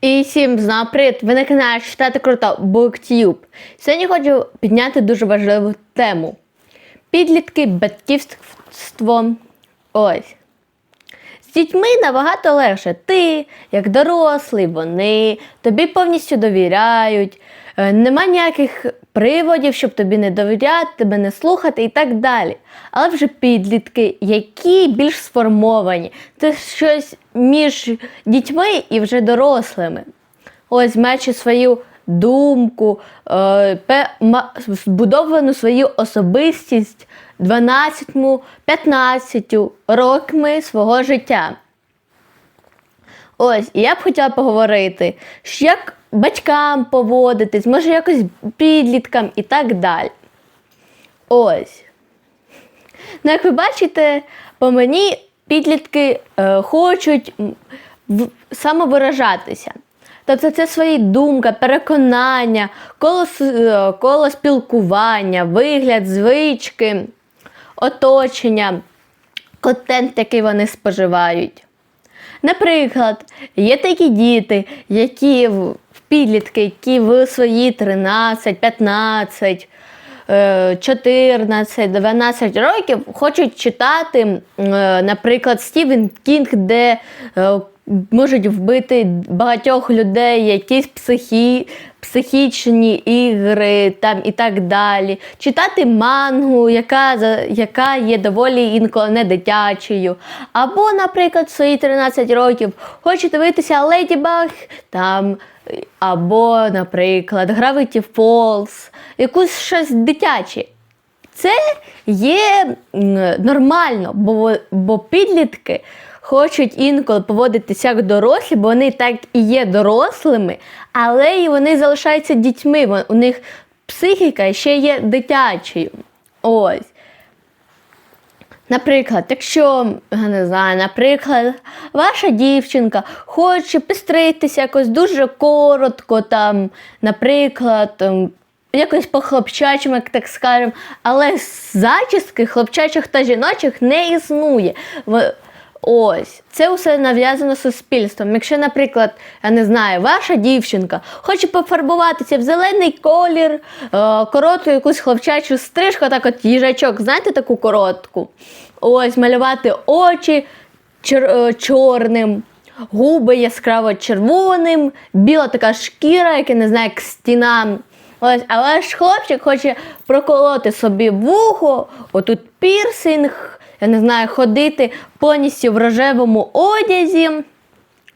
І всім знову привіт! Ви на каналі Читати Круто BookTube. Сьогодні хочу підняти дуже важливу тему. Підлітки, батьківство. Ось. З дітьми набагато легше. Ти, як дорослий, вони тобі повністю довіряють. Е, Нема ніяких приводів, щоб тобі не довіряти, тебе не слухати і так далі. Але вже підлітки, які більш сформовані, це щось між дітьми і вже дорослими. Ось маючи свою думку, е, збудовану свою особистість 12-15 роками свого життя. Ось, і я б хотіла поговорити, що як батькам поводитись, може якось підліткам і так далі. Ось. Ну, як ви бачите, по мені підлітки е, хочуть в- самовиражатися. Тобто це свої думка, переконання, коло, е, коло спілкування, вигляд, звички, оточення, контент, який вони споживають. Наприклад, є такі діти, які підлітки, які в свої 13, 15, е, 14, 12 років хочуть читати, е, наприклад, Стівен Кінг, де е, можуть вбити багатьох людей, якісь психі, психічні ігри там, і так далі. Читати мангу, яка, яка є доволі інколи не дитячою. Або, наприклад, в свої 13 років хочуть дивитися Леді Баг, там, або, наприклад, Gravity Falls, якусь щось дитяче. Це є нормально, бо, бо підлітки хочуть інколи поводитися як дорослі, бо вони так і є дорослими, але і вони залишаються дітьми. У них психіка ще є дитячою. Ось. Наприклад, якщо я не знаю, наприклад, ваша дівчинка хоче пестритися якось дуже коротко, там, наприклад, якось по хлопчачому, як так скажемо, але зачіски хлопчачих та жіночих не існує. Ось, це все нав'язано суспільством. Якщо, наприклад, я не знаю, ваша дівчинка хоче пофарбуватися в зелений колір, е, коротку якусь хлопчачу стрижку, так от їжачок, знаєте таку коротку? Ось, малювати очі чор- е, чорним, губи яскраво червоним, біла така шкіра, яка не знаю, як стіна. Ось, але ж хлопчик хоче проколоти собі вухо, отут пірсинг, я не знаю, ходити повністю в рожевому одязі.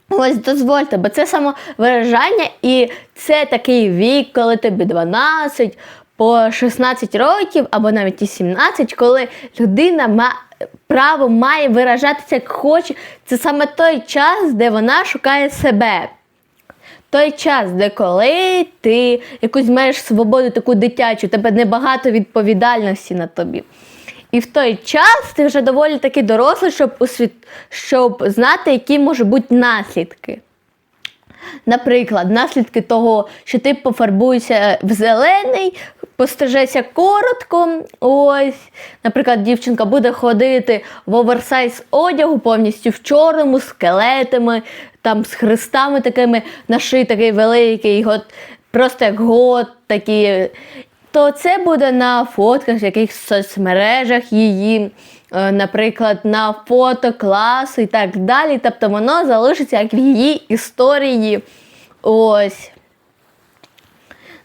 Ось дозвольте, бо це самовиражання, і це такий вік, коли тобі 12 по 16 років, або навіть і 17, коли людина ма право має виражатися як хоче. Це саме той час, де вона шукає себе. Той час, де коли ти якусь маєш свободу таку дитячу, тебе небагато відповідальності на тобі. І в той час ти вже доволі таки дорослий, щоб, усвіт... щоб знати, які можуть бути наслідки. Наприклад, наслідки того, що ти пофарбуєшся в зелений, пострижешся коротко. Ось, наприклад, дівчинка буде ходити в оверсайз одягу повністю в чорному, з скелетами, там з хрестами такими наши такий великий, от, просто як гот такі. То це буде на фотках, в якихось соцмережах її, е, наприклад, на фото класу і так далі. Тобто воно залишиться як в її історії. Ось.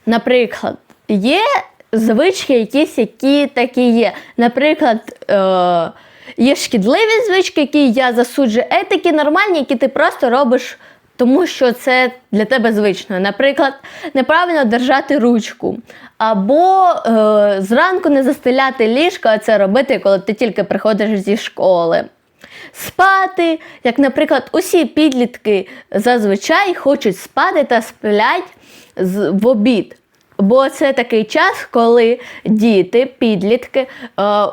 Наприклад, є звички якісь, які такі є. Наприклад, е, є шкідливі звички, які я засуджую, такі нормальні, які ти просто робиш, тому що це для тебе звично. Наприклад, неправильно держати ручку. Або е, зранку не застеляти ліжко, а це робити, коли ти тільки приходиш зі школи. Спати, як, наприклад, усі підлітки зазвичай хочуть спати та сплять в обід. Бо це такий час, коли діти, підлітки, е,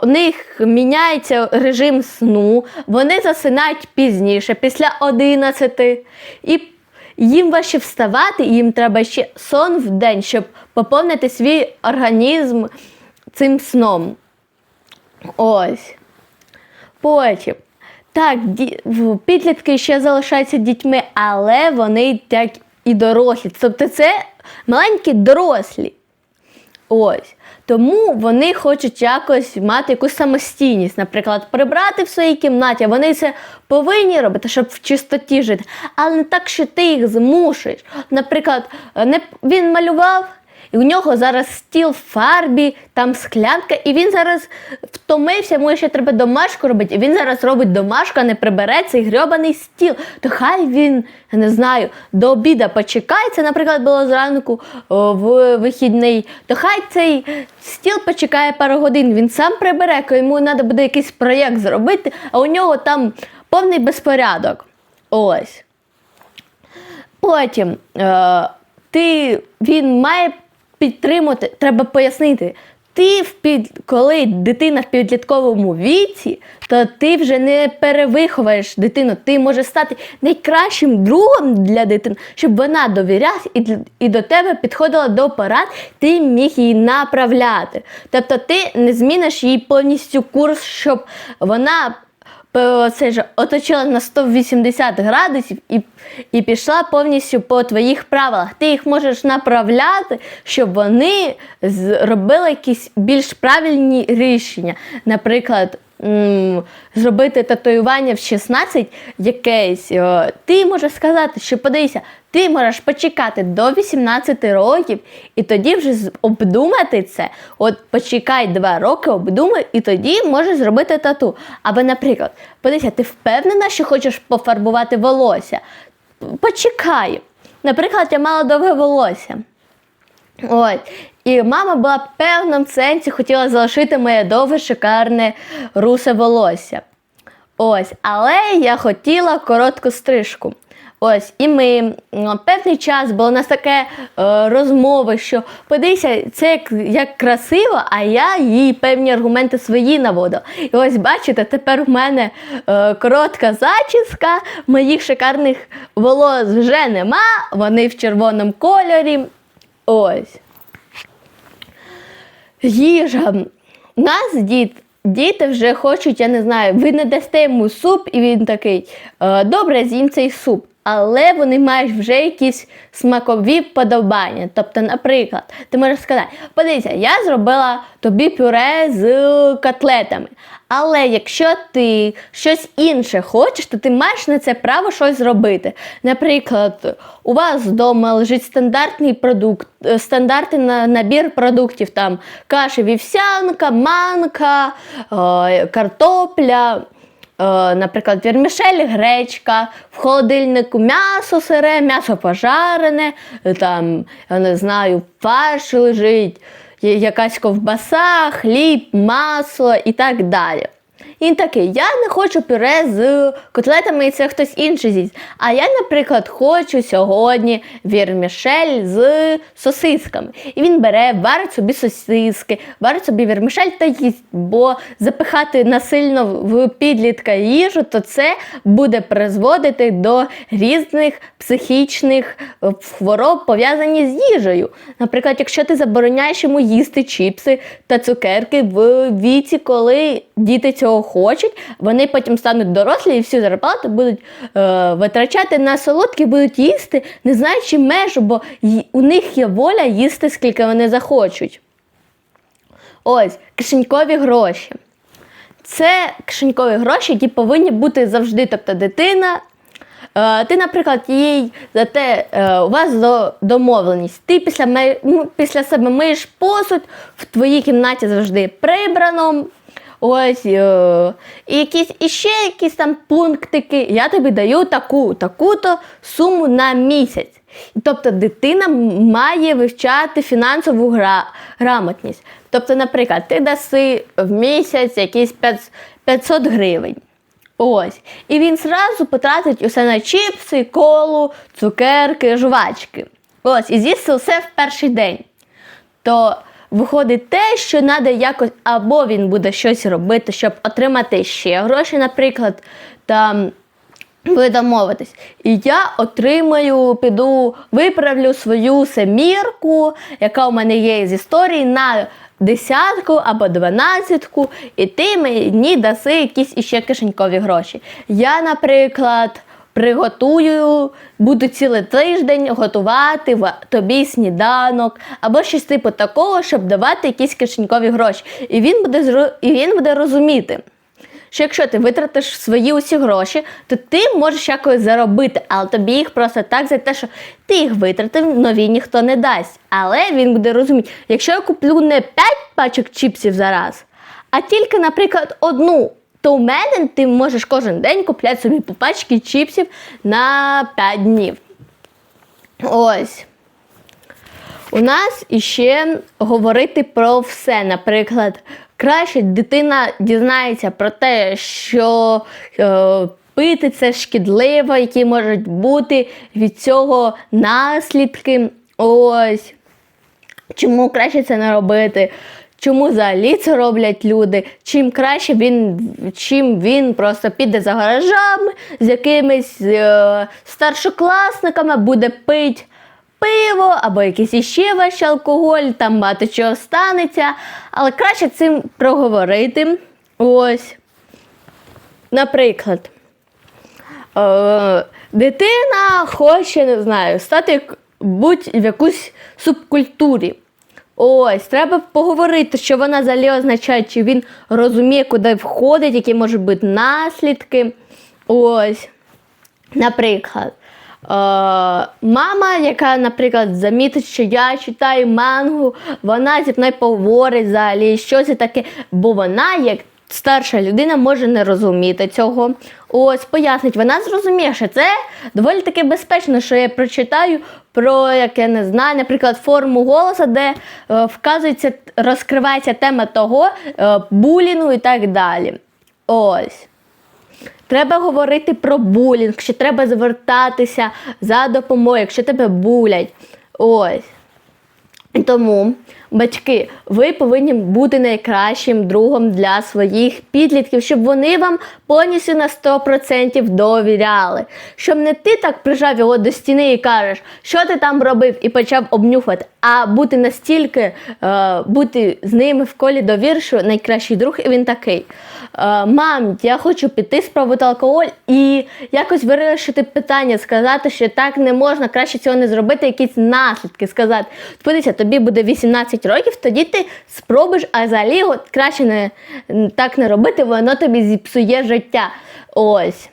у них міняється режим сну, вони засинають пізніше, після 11. І їм важче вставати, їм треба ще сон в день, щоб поповнити свій організм цим сном. Ось. Потім. Так, підлітки ще залишаються дітьми, але вони так і дорослі. Тобто це маленькі дорослі. Ось. Тому вони хочуть якось мати якусь самостійність, наприклад, прибрати в своїй кімнаті. Вони це повинні робити, щоб в чистоті жити. Але не так, що ти їх змушуєш. Наприклад, не, він малював, і у нього зараз стіл в фарбі, там склянка, і він зараз втомився, йому ще треба домашку робити. І він зараз робить домашку, а не прибере цей грьобаний стіл. То хай він, я не знаю, до обіда почекає. Це, наприклад, було зранку о, в вихідний. То хай цей стіл почекає пару годин. Він сам прибере, коли йому треба буде якийсь проєкт зробити, а у нього там повний безпорядок. Ось. Потім е, ти, він має підтримати, треба пояснити. Ти в під, коли дитина в підлітковому віці, то ти вже не перевиховаєш дитину. Ти можеш стати найкращим другом для дитини, щоб вона довірялась і, і до тебе підходила до порад, ти міг її направляти. Тобто ти не зміниш їй повністю курс, щоб вона це ж оточила на 180 градусів і, і пішла повністю по твоїх правилах. Ти їх можеш направляти, щоб вони зробили якісь більш правильні рішення. Наприклад, зробити татуювання в 16 якесь, ти можеш сказати, що подивися, ти можеш почекати до 18 років і тоді вже обдумати це. От почекай 2 роки, обдумай, і тоді можеш зробити тату. Або, наприклад, подивися, ти впевнена, що хочеш пофарбувати волосся? Почекай. Наприклад, я мала довге волосся. Ось. І мама була в певному сенсі хотіла залишити моє довге шикарне русе волосся. Ось, але я хотіла коротку стрижку. Ось, і ми м, певний час було у нас таке е, розмови, що подивися, це як, як красиво, а я їй певні аргументи свої наводила. І ось бачите, тепер в мене е, коротка зачіска, моїх шикарних волос вже нема, вони в червоному кольорі. Ось. Їжа. У нас дід, діти вже хочуть, я не знаю, ви не дасте йому суп, і він такий, «Е, добре, з'їм цей суп. Але вони мають вже якісь смакові вподобання. Тобто, наприклад, ти можеш сказати, подивися, я зробила тобі пюре з котлетами. Але якщо ти щось інше хочеш, то ти маєш на це право щось зробити. Наприклад, у вас вдома лежить стандартний продукт, е, стандартний на- набір продуктів, там каші вівсянка, манка, е, картопля. Е, Наприклад, вірмішель, гречка, в холодильнику м'ясо сире, м'ясо пожарене, там, я не знаю, фарш лежить, якась ковбаса, хліб, масло і так далі. І він такий, я не хочу пюре з котлетами, і це хтось інший з'їсть. А я, наприклад, хочу сьогодні вірмішель з сосисками. І він бере, варить собі сосиски, варить собі вірмішель та їсть. Бо запихати насильно в підлітка їжу, то це буде призводити до різних психічних е, хвороб, пов'язані з їжею. Наприклад, якщо ти забороняєш йому їсти чіпси та цукерки в віці, коли діти цього хочуть, вони потім стануть дорослі і всю зарплату будуть е, витрачати на солодкі, будуть їсти, не знаючи межу, бо у них є воля їсти, скільки вони захочуть. Ось, кишенькові гроші. Це кишенькові гроші, які повинні бути завжди. Тобто дитина. е, Ти, наприклад, їй за те, е, у вас домовленість. Ти після, ну, після себе миєш посуд, в твоїй кімнаті завжди прибрано. Ось, е, і якісь іще якісь там пунктики. Я тобі даю таку, таку-то суму на місяць. Тобто дитина має вивчати фінансову гра, грамотність. Тобто, наприклад, ти даси в місяць якісь 500 гривень. Ось. І він зразу потратить усе на чіпси, колу, цукерки, жувачки. Ось, і з'їсть все в перший день. То виходить те, що треба якось, або він буде щось робити, щоб отримати ще гроші, наприклад, там. Ви. І я отримаю, піду, виправлю свою семірку, яка у мене є з історії, на десятку або дванадцятку, і ти мені даси якісь іще кишенькові гроші. Я, наприклад, приготую, буду цілий тиждень готувати ва- тобі сніданок або щось типу такого, щоб давати якісь кишенькові гроші. І він буде і він буде розуміти. Що якщо ти витратиш свої усі гроші, то ти можеш якось заробити, але тобі їх просто так за те, що ти їх витратив, нові ніхто не дасть. Але він буде розуміти, якщо я куплю не 5 пачок чіпсів за раз, а тільки, наприклад, одну, то у мене ти можеш кожен день купляти собі по пачці чіпсів на 5 днів. Ось. У нас іще говорити про все. Наприклад, краще дитина дізнається про те, що е, пити це шкідливо, які можуть бути від цього наслідки. Ось. Чому краще це не робити? Чому взагалі це роблять люди? Чим краще він, чим він просто піде за гаражами з якимись е, старшокласниками, буде пити пиво або якийсь іще ваш алкоголь, там багато чого станеться. Але краще цим проговорити. Ось. Наприклад, е, дитина хоче, не знаю, стати будь в якусь субкультурі. Ось, треба поговорити, що вона взагалі означає, чи він розуміє, куди входить, які можуть бути наслідки. Ось. Наприклад, е, мама, яка, наприклад, замітить, що я читаю мангу, вона зі мною поговорить взагалі, що це таке, бо вона, як старша людина, може не розуміти цього. Ось, пояснить, вона зрозуміє, що це доволі таки безпечно, що я прочитаю про, як я не знаю, наприклад, форму голоса, де е, вказується, розкривається тема того, е, булінгу і так далі. Ось. Треба говорити про булінг, що треба звертатися за допомогою, якщо тебе булять. Ось. Тому, батьки, ви повинні бути найкращим другом для своїх підлітків, щоб вони вам повністю на 100% довіряли. Щоб не ти так прижав його до стіни і кажеш, що ти там робив, і почав обнюхувати, а бути настільки, е, бути з ними в колі довір, що найкращий друг, і він такий. Е, Мам, я хочу піти спробувати алкоголь і якось вирішити питання, сказати, що так не можна, краще цього не зробити, якісь наслідки сказати. Подивися, тобі буде 18 років, тоді ти спробуєш, а взагалі от краще не, так не робити, воно тобі зіпсує життя. Ось.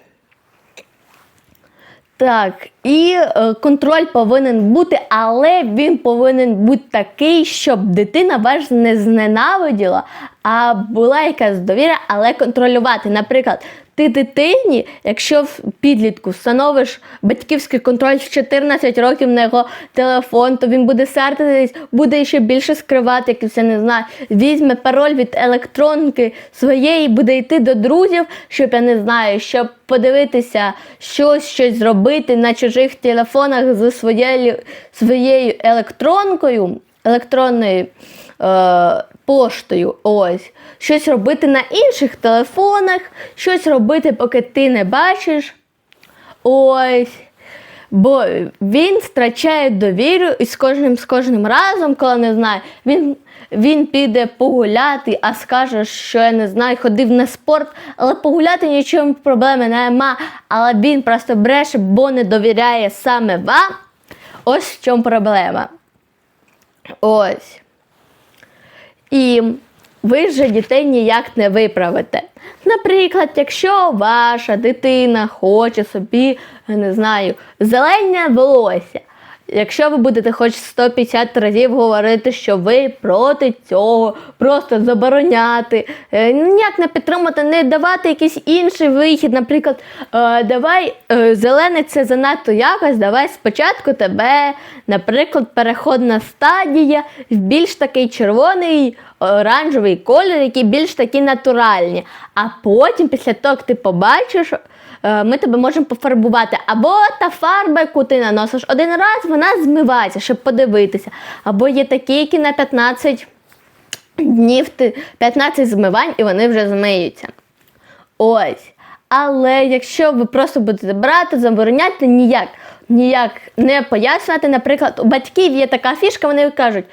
Так, і е, контроль повинен бути, але він повинен бути такий, щоб дитина вас не зненавиділа, а була якась довіра, але контролювати. Наприклад, ти дитині, якщо в підлітку встановиш батьківський контроль в 14 років на його телефон, то він буде сердитись, буде ще більше скривати, як все не знаю. Візьме пароль від електронки своєї, буде йти до друзів, щоб я не знаю, щоб подивитися щось, щось зробити на чужих телефонах зі своєю, своєю електронкою, електронною е, поштою. Ось. Щось робити на інших телефонах, щось робити, поки ти не бачиш. Ось. Бо він втрачає довіру і з кожним з кожним разом, коли не знаю, він, він піде погуляти, а скаже, що я не знаю, ходив на спорт, але погуляти нічого проблеми нема. Але він просто бреше, бо не довіряє саме вам. Ось в чому проблема. Ось. І ви вже дітей ніяк не виправите. Наприклад, якщо ваша дитина хоче собі, не знаю, зелене волосся, якщо ви будете хоч 150 разів говорити, що ви проти цього, просто забороняти, е, ніяк не підтримати, не давати якийсь інший вихід, наприклад, е, давай е, зелене це занадто якось, давай спочатку тебе, наприклад, переходна стадія в більш такий червоний оранжевий колір, які більш такі натуральні. А потім, після того, як ти побачиш, ми тебе можемо пофарбувати. Або та фарба, яку ти наносиш один раз, вона змивається, щоб подивитися. Або є такі, які на 15 днів 15 змивань і вони вже змиються. Ось. Але якщо ви просто будете брати, забороняти ніяк, ніяк не пояснювати, наприклад, у батьків є така фішка, вони кажуть.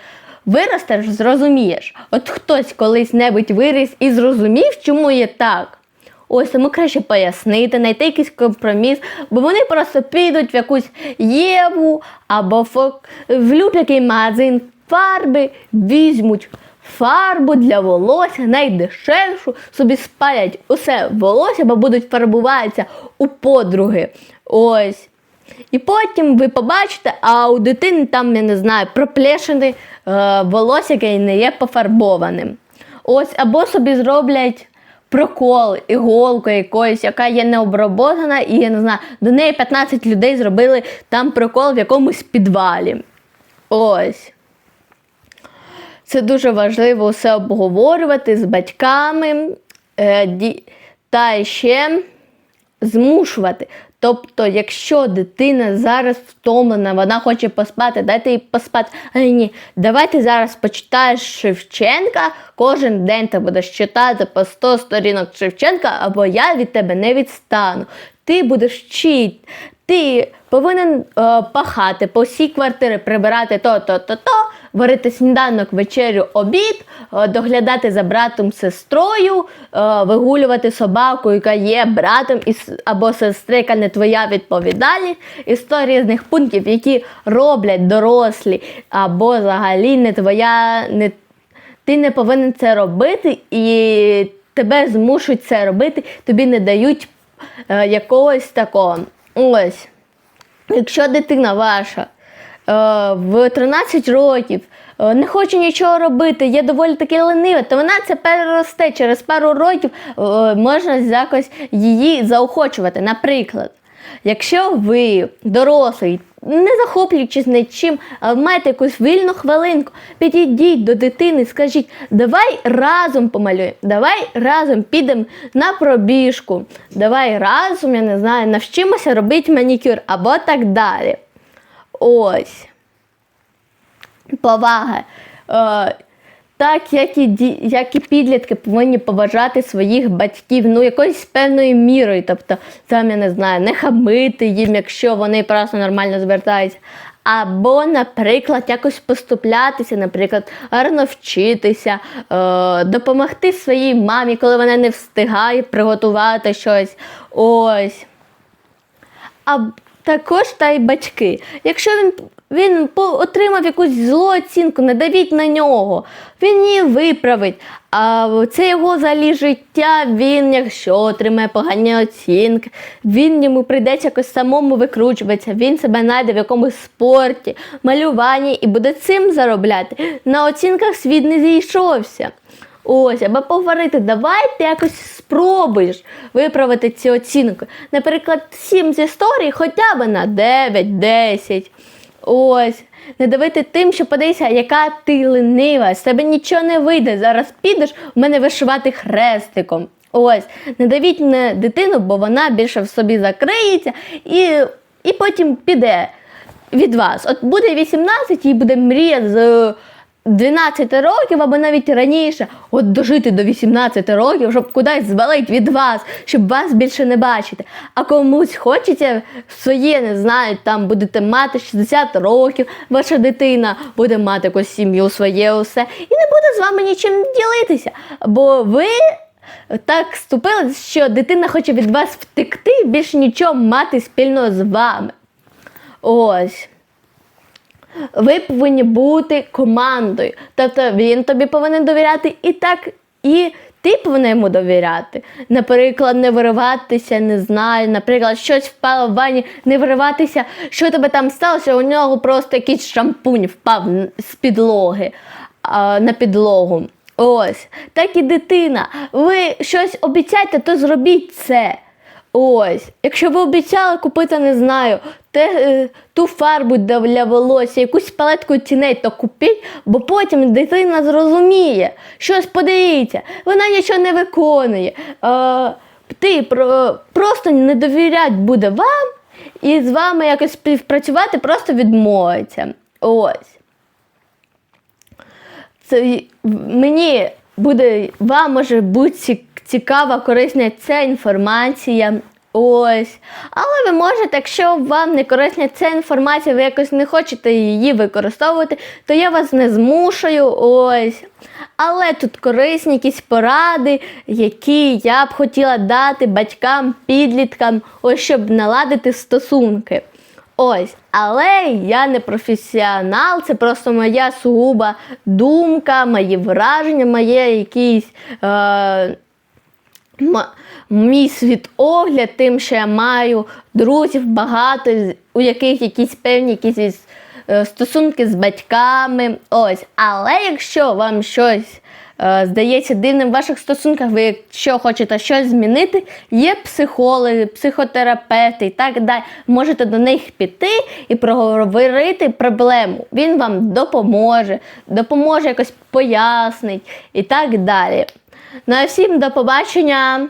Виростеш, зрозумієш. От хтось колись небудь виріс і зрозумів, чому є так. Ось тому краще пояснити, знайти якийсь компроміс, бо вони просто підуть в якусь Єву або в, в любий магазин фарби, візьмуть фарбу для волосся найдешевшу, собі спалять усе волосся, бо будуть фарбуватися у подруги. Ось. І потім ви побачите, а у дитини там, я не знаю, проплешене е, волосся, яке не є пофарбованим. Ось, або собі зроблять прокол, іголку якоюсь, яка є необроботана, і я не знаю, до неї 15 людей зробили там прокол в якомусь підвалі. Ось. Це дуже важливо все обговорювати з батьками е, ді- та ще змушувати. Тобто, якщо дитина зараз втомлена, вона хоче поспати, дайте їй поспати. А ні, давайте зараз почитаєш Шевченка, кожен день ти будеш читати по 100 сторінок Шевченка, або я від тебе не відстану. Ти будеш вчити, ти повинен е, пахати по всій квартирі, прибирати то, то, то, то, варити сніданок, вечерю, обід, е, доглядати за братом, сестрою, е, вигулювати собаку, яка є братом і, або сестри, яка не твоя відповідальність. Історії різних пунктів, які роблять дорослі, або взагалі не твоя, не, ти не повинен це робити, і тебе змушують це робити, тобі не дають якогось такого. Ось. Якщо дитина ваша е, в 13 років е, не хоче нічого робити, є доволі таки ленива, то вона це переросте через пару років, е, можна якось її заохочувати. Наприклад, якщо ви дорослий, не захоплюючись нічим, а маєте якусь вільну хвилинку, підійдіть до дитини, скажіть, давай разом помалюємо, давай разом підемо на пробіжку, давай разом, я не знаю, навчимося робити манікюр або так далі. Ось. Повага. Е, так, як і, ді- як і підлітки повинні поважати своїх батьків, ну якоюсь певною мірою. Тобто, там я не знаю, не хамити їм, якщо вони просто нормально звертаються. Або, наприклад, якось поступлятися, наприклад, гарно вчитися, е, допомогти своїй мамі, коли вона не встигає приготувати щось. Ось. А також та й батьки. Якщо він, він отримав якусь злу оцінку, не давіть на нього, він її виправить. А це його взагалі життя, він, якщо отримає погані оцінки, він йому прийдеться якось самому викручуватися, він себе знайде в якомусь спорті, малюванні і буде цим заробляти. На оцінках світ не зійшовся. Ось, або поговорити, давай ти якось спробуєш виправити ці оцінки. Наприклад, 7 з історії хоча б на 9-10. Ось. Не давити тим, що подивися, яка ти ленива, з тебе нічого не вийде. Зараз підеш в мене вишивати хрестиком. Ось, не давіть на дитину, бо вона більше в собі закриється і, і потім піде від вас. От буде 18, їй буде мрія з 12 років або навіть раніше, от дожити до 18 років, щоб кудись звалить від вас, щоб вас більше не бачити. А комусь хочеться своє, не знаю, там будете мати 60 років, ваша дитина буде мати якусь сім'ю, своє усе, і не буде з вами нічим ділитися. Бо ви так ступили, що дитина хоче від вас втекти, більше нічого мати спільно з вами. Ось. Ви повинні бути командою. Тобто він тобі повинен довіряти і так, і ти повинен йому довіряти. Наприклад, не вириватися, не знаю, наприклад, щось впало в ванні, не вириватися, що тебе там сталося, у нього просто якийсь шампунь впав з підлоги на підлогу. Ось, так і дитина. Ви щось обіцяєте, то зробіть це. Ось, якщо ви обіцяли купити, не знаю, те, е, ту фарбу для, волосся, якусь палетку тіней, то купіть, бо потім дитина зрозуміє, щось подивіться, вона нічого не виконує. Е, ти про, просто не довірять буде вам і з вами якось співпрацювати просто відмовиться. Ось. Це мені буде, вам може бути ці- цікава, корисна ця інформація. Ось. Але ви можете, якщо вам не корисна ця інформація, ви якось не хочете її використовувати, то я вас не змушую. Ось. Але тут корисні якісь поради, які я б хотіла дати батькам, підліткам, ось щоб наладити стосунки. Ось, але я не професіонал, це просто моя сугуба думка, мої враження, моє якісь. Е, мій світогляд тим, що я маю друзів багато, у яких якісь певні якісь е, стосунки з батьками. Ось. Але якщо вам щось е, здається дивним в ваших стосунках, ви якщо хочете щось змінити, є психологи, психотерапевти і так далі. Можете до них піти і проговорити проблему. Він вам допоможе, допоможе якось пояснить і так далі. Ну а всім до побачення!